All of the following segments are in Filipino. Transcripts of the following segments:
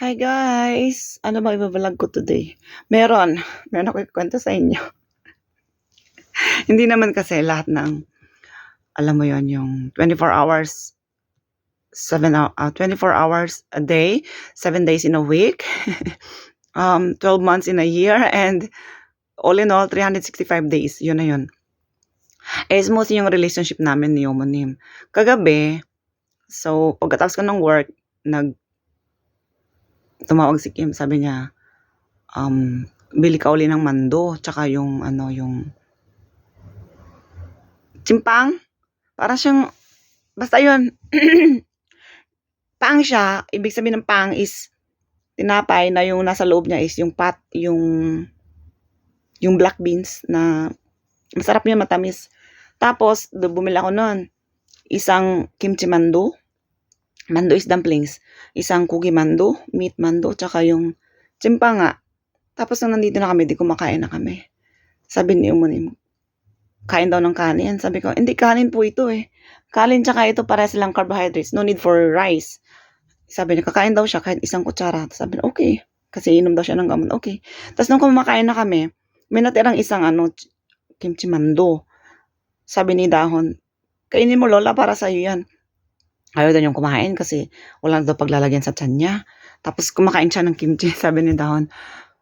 Hi guys! Ano ba ibablog ko today? Meron. Meron ako ikwento sa inyo. Hindi naman kasi lahat ng, alam mo yon yung 24 hours, 7 hou- ah, 24 hours a day, 7 days in a week, um, 12 months in a year, and all in all, 365 days. Yun na yun. Eh, smooth yung relationship namin ni Homonym. Kagabi, so, pagkatapos ko ng work, nag tumawag si Kim, sabi niya, um, bili ka uli ng mando, tsaka yung, ano, yung, chimpang, para siyang, basta yun, pang siya, ibig sabihin ng pang is, tinapay na yung nasa loob niya is yung pat, yung, yung black beans na, masarap yun, matamis. Tapos, bumili ako nun, isang kimchi mando, mando is dumplings, isang cookie mando, meat mando, tsaka yung tsimpa nga. Tapos nung nandito na kami, di kumakain na kami. Sabi ni Umunim, kain daw ng kanin. Sabi ko, hindi kanin po ito eh. Kanin tsaka ito para silang carbohydrates. No need for rice. Sabi niya, kakain daw siya kahit isang kutsara. Sabi niya, okay. Kasi inom daw siya ng gamot. Okay. Tapos nung kumakain na kami, may natirang isang ano, ch- kimchi mando. Sabi ni Dahon, kainin mo Lola para sa'yo yan. Ayaw daw niyang kumain kasi wala na daw paglalagyan sa tiyan niya. Tapos kumakain siya ng kimchi, sabi ni Dahon.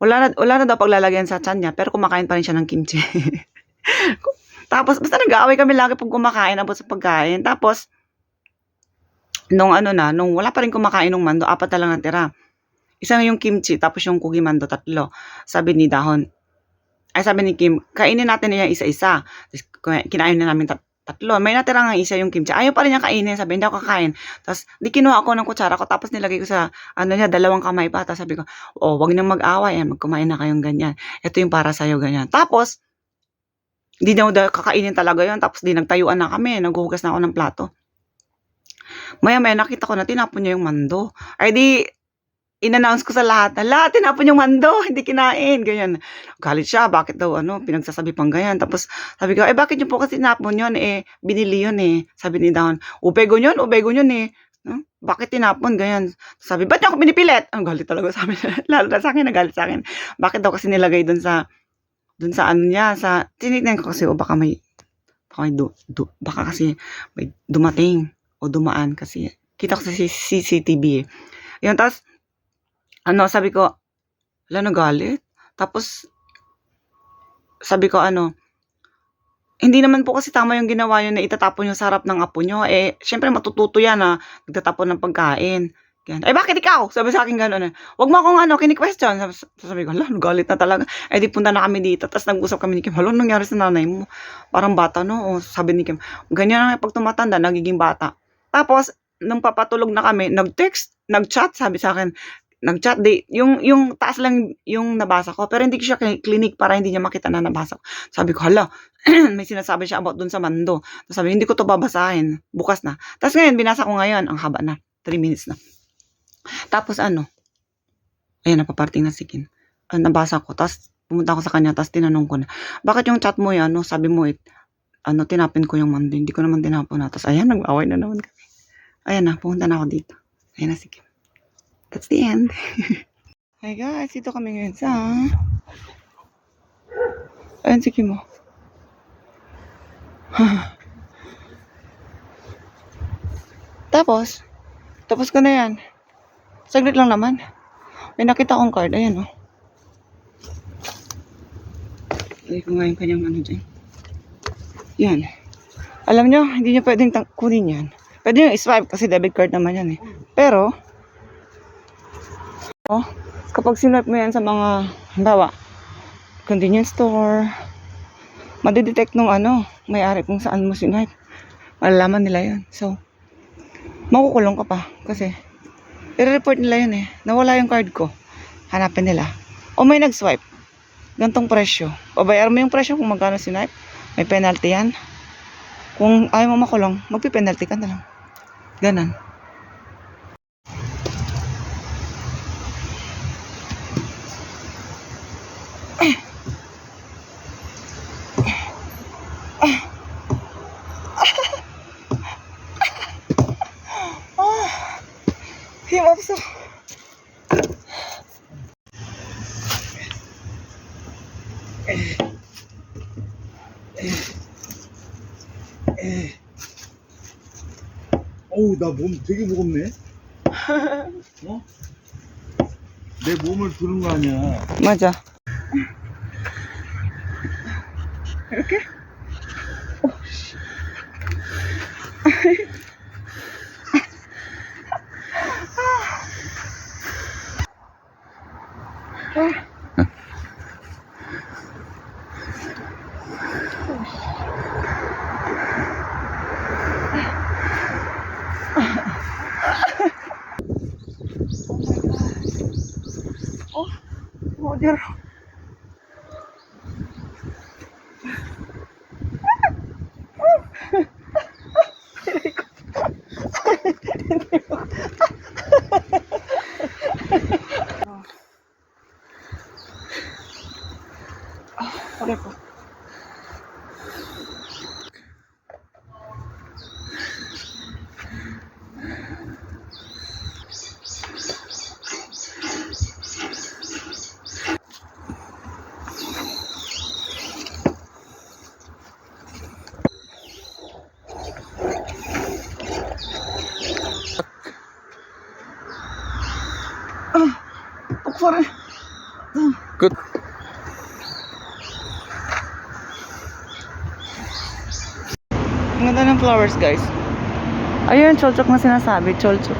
Wala na, wala na daw paglalagyan sa tiyan niya, pero kumakain pa rin siya ng kimchi. Tapos, basta nag-aaway kami lagi pag kumakain, abot sa pagkain. Tapos, nung ano na, nung wala pa rin kumakain ng mando, apat na lang natira. Isa yung kimchi, tapos yung kugi mando, tatlo. Sabi ni Dahon, ay sabi ni Kim, kainin natin niya isa-isa. Kinain na namin tat- tatlo. May natira nga isa yung kimchi. Ayaw pa rin niya kainin. Sabi, hindi ako kakain. Tapos, di kinuha ako ng kutsara ko. Tapos, nilagay ko sa, ano niya, dalawang kamay pa. Tapos, sabi ko, oh, wag nang mag-away. Yan, magkumain na kayong ganyan. Ito yung para sa'yo, ganyan. Tapos, di daw kakainin talaga yon Tapos, di nagtayuan na kami. Naghuhugas na ako ng plato. Maya-maya, nakita ko na tinapon niya yung mando. Ay, di, in-announce ko sa lahat na lahat tinapon yung mando, hindi kinain, ganyan. Galit siya, bakit daw, ano, pinagsasabi pang ganyan. Tapos, sabi ko, eh, bakit niyo po kasi tinapon yun, eh, binili yun, eh. Sabi ni Dawn, ubego yun, ubego yun, eh. No? Bakit tinapon, ganyan. Sabi, ba't niyo ako pinipilit? Ang galit talaga sa amin. Lalo na sa akin, nagalit sa akin. Bakit daw kasi nilagay dun sa, dun sa ano niya, sa, tinignan ko kasi, o baka may, baka may, du, du- baka kasi may dumating o dumaan kasi, kita ko sa CCTV, eh. Yun, tapos, ano, sabi ko, wala nagalit. Tapos, sabi ko, ano, hindi naman po kasi tama yung ginawa yun na itatapon yung sarap ng apo nyo. Eh, syempre matututo yan na nagtatapon ng pagkain. Ganyan. Eh, bakit ikaw? Sabi sa akin gano'n. eh. Huwag mo akong ano, kini-question. Sabi, sabi ko, hala, galit na talaga. Eh, di punta na kami dito. Tapos nag-usap kami ni Kim, hala, nangyari sa nanay mo? Parang bata, no? O, sabi ni Kim, ganyan na pag tumatanda, nagiging bata. Tapos, nung papatulog na kami, nag-text, nag-chat, sabi sa akin, nag-chat, di, yung, yung taas lang yung nabasa ko, pero hindi siya clinic para hindi niya makita na nabasa ko. Sabi ko, hala, may sinasabi siya about dun sa mando. Tapos sabi, hindi ko to babasahin, bukas na. Tapos ngayon, binasa ko ngayon, ang haba na, 3 minutes na. Tapos ano, ayan, napaparting na si Kim. Ah, nabasa ko, tapos pumunta ako sa kanya, tapos tinanong ko na, bakit yung chat mo yan, ano, sabi mo, it, ano, tinapin ko yung mando, hindi ko naman tinapon na. Tapos ayan, nag-away na naman kami. Ayan na, pumunta na ako dito. Ayan na si Kim. That's the end. Hi guys, dito kami ngayon sa... Ayan si Kim oh. Tapos, tapos ko na yan. Saglit lang naman. May nakita akong card. Ayan oh. Lagay ko nga yung kanyang ano dyan. Yan. Alam nyo, hindi nyo pwedeng kunin yan. Pwede nyo i-swipe kasi debit card naman yan eh. Pero, oh, kapag sinwipe mo yan sa mga, halimbawa, convenience store, madidetect nung ano, may-ari kung saan mo sinwipe. Malalaman nila yun. So, makukulong ka pa. Kasi, i-report nila yun eh. Nawala yung card ko. Hanapin nila. O may nag-swipe. Gantong presyo. Pabayar mo yung presyo kung magkano sinipe. May penalty yan. Kung ayaw mo makulong, magpipenalty ka na lang. Ganon. 힘 없어. 어우 나 몸 되게 무겁네. 어? 내 몸을 두는 거 아니야. 맞아. 이렇게? 어디로? Ang ganda ng flowers, guys. Ayun, cholchok na sinasabi. Cholchok.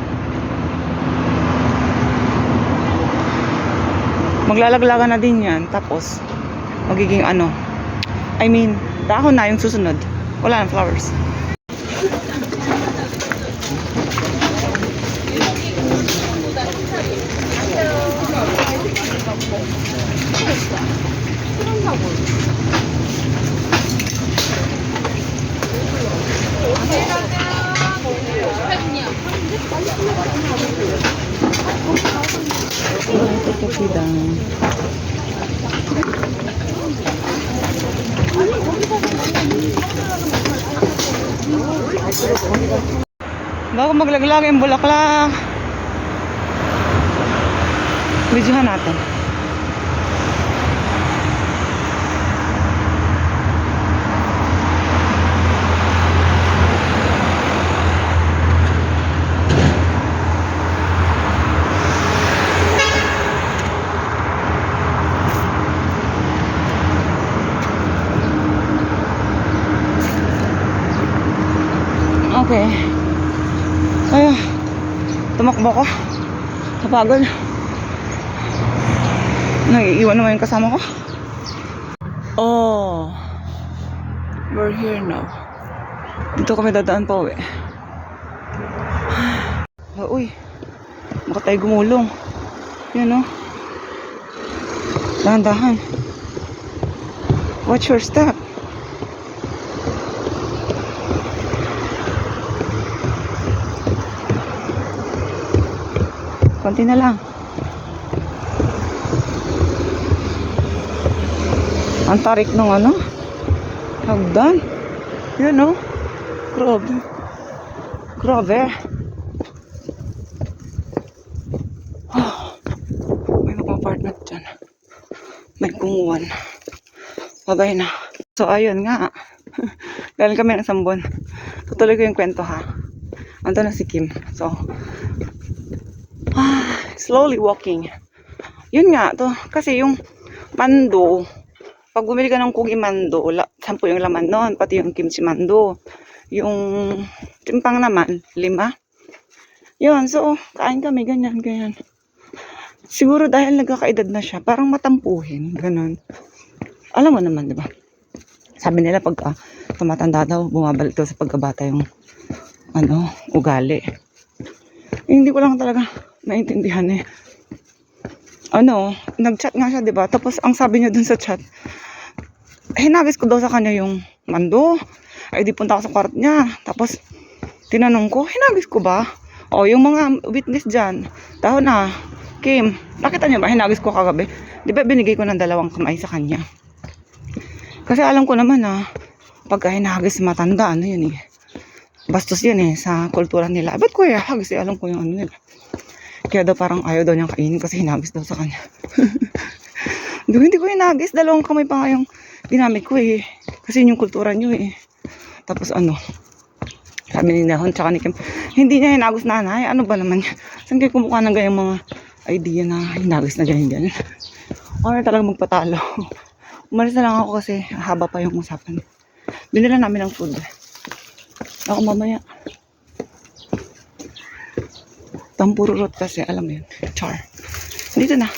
Maglalaglagan na din yan. Tapos, magiging ano. I mean, dahon na yung susunod. Wala na flowers. Kapidang. Bago maglaglag yung bulaklak. Videohan natin. Okay. Ay, tumakbo ko. Kapagod. Naiiwan naman yung kasama ko. Oh. We're here now. Dito kami dadaan pa uwi. Ah, uy. Baka tayo gumulong. Yan oh. Dahan-dahan. Watch your step. Konti na lang. Ang tarik ng ano? Hagdan. Yun oh. Grabe. Grabe. Ah, May mag-apartment dyan. May kumuwan. Babay na. So, ayun nga. Galing kami ng Sambon. Tutuloy ko yung kwento ha. Ando na si Kim. So, slowly walking. Yun nga to. Kasi yung mando, pag bumili ka ng kugi mando, sampu yung laman nun, pati yung kimchi mando. Yung timpang naman, lima. Yun, so, kain kami, ganyan, ganyan. Siguro dahil nagkakaedad na siya, parang matampuhin, ganun. Alam mo naman, di ba? Sabi nila pag tumatanda daw, bumabalik daw sa pagkabata yung ano, ugali. Eh, hindi ko lang talaga naintindihan eh. Ano, nag-chat nga siya, di ba? Tapos ang sabi niya dun sa chat, hinagis ko daw sa kanya yung mando. Ay di punta ako sa kwarto niya. Tapos tinanong ko, hinagis ko ba? O yung mga witness dyan, daw na, Kim, nakita niyo ba, hinagis ko kagabi. Di ba binigay ko ng dalawang kamay sa kanya? Kasi alam ko naman na, pagka hinagis matanda, ano yun eh. Bastos yun eh, sa kultura nila. Ba't ko ihagis eh, alam ko yung ano nila. Kaya daw parang ayaw daw niyang kainin kasi hinagis daw sa kanya. Hindi, hindi ko hinagis. Dalawang kamay pa nga yung ginamit ko eh. Kasi yun yung kultura nyo eh. Tapos ano, sabi ni Nahon tsaka ni Kim, hindi niya hinagos nanay. Ano ba naman yan? Saan kayo kumukuha ng ganyang mga idea na hinagos na ganyan ganyan? Or talagang magpatalo. Umalis na lang ako kasi haba pa yung usapan. Binila namin ng food. Ako mamaya. Tampururot kasi, alam mo yun. Char. Dito na.